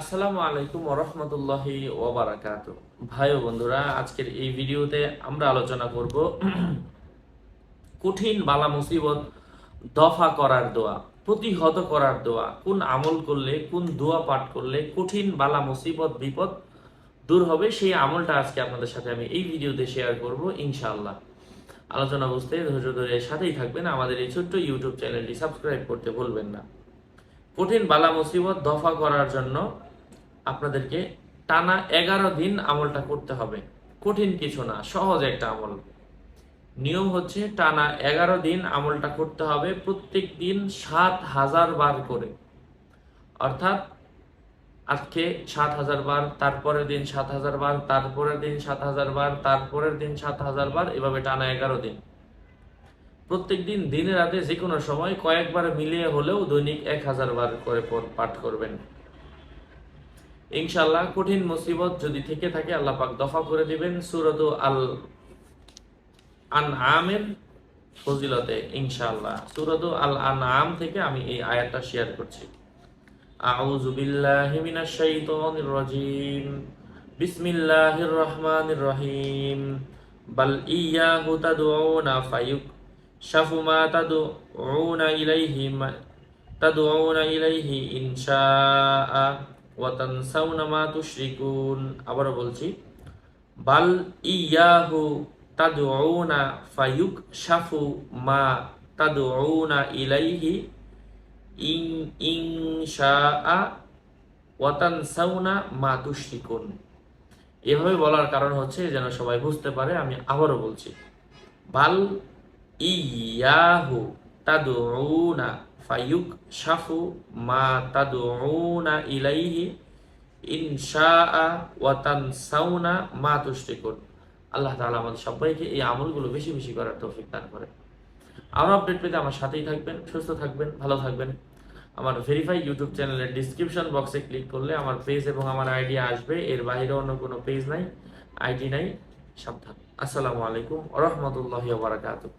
আসসালামু আলাইকুম ওরহমতুল্লাহি ওবারাকাত ভাই ও বন্ধুরা, আজকের এই ভিডিওতে আমরা আলোচনা করব কঠিন বালা মুসিবত দফা করার দোয়া, প্রতিহত করার দোয়া, কোন আমল করলে, কোন দোয়া পাঠ করলে কঠিন বালা মুসিবত, বিপদ দূর হবে, সেই আমলটা আজকে আপনাদের সাথে আমি এই ভিডিওতে শেয়ার করব ইনশাআল্লাহ। আলোচনা বুঝতে ধৈর্য ধরে সাথেই থাকবেন, আমাদের এই ছোট্ট ইউটিউব চ্যানেলটি সাবস্ক্রাইব করতে ভুলবেন না। কঠিন বালা মুসিবত দফা করার জন্য আপনাদেরকে টানা এগারো দিন আমলটা করতে হবে। কঠিন কিছু না, সহজ একটা আমল। নিয়ম হচ্ছে টানা এগারো দিন আমলটা করতে হবে প্রত্যেক দিন সাত হাজার বার করে। অর্থাৎ আজকে সাত হাজার বার, তারপরের দিন সাত হাজার বার, তারপরের দিন সাত হাজার বার, তারপরের দিন সাত হাজার বার, এভাবে টানা এগারো দিন। প্রত্যেক দিন, দিনে রাতে যে কোনো সময় কয়েকবার মিলিয়ে হলেও দৈনিক এক হাজার বার করে পাঠ করবেন। ইনশাল্লাহ কঠিন মুসিবত যদি থেকে থাকে আল্লাহ পাক দফা করে দিবেন সুরত আল আন আমের ফজিলতে ইনশাআল্লাহ। সুরত আল আন আম থেকে আমি এই আয়াতটা শেয়ার করছি। আউযু বিল্লাহি মিনাশ শাইতানির রাজিম। বিসমিল্লাহির রহমানির রহিম। বাল ইয়াহু তাদউনা ফায়ুক শাফু মা তাদউনা ইলাইহি মা- তাদউনা ইলাইহি ইনশাআ। ওয়া তানসাউনা মা তুশরিকুন, আবারও বলছি, বাল ইয়াহু তাদউনা ফায়ুক শাফু মা তাদউনা ইলাইহি ইন, ইনশাআ ওয়া তানসাউনা মা তুশরিকুন। এভাবে বলার কারণ হচ্ছে যেন সবাই বুঝতে পারে, আমি আবারও বলছি, বাল ইয়াহু তাদউনা ফায়ুক শাফু মা তাদউনা ইলাইহি ইনশাআ ওয়া তানসাউনা মা তুশরিকুন আল্লাহ তাআলা আমাদের সবাইকে এই আমলগুলো বেশি বেশি করার তৌফিক দান করে। আরও আপডেট পেতে আমার সাথেই থাকবেন, সুস্থ থাকবেন, ভালো থাকবেন। আমার ভেরিফাই ইউটিউব চ্যানেলের ডিসক্রিপশন বক্সে ক্লিক করলে আমার পেজ এবং আমার আইডি আসবে। এর বাইরে অন্য কোনো পেজ নাই আইডি নাই, সাবধান। আসসালামু আলাইকুম রহমতুল্লাহ বারাকাতুহ।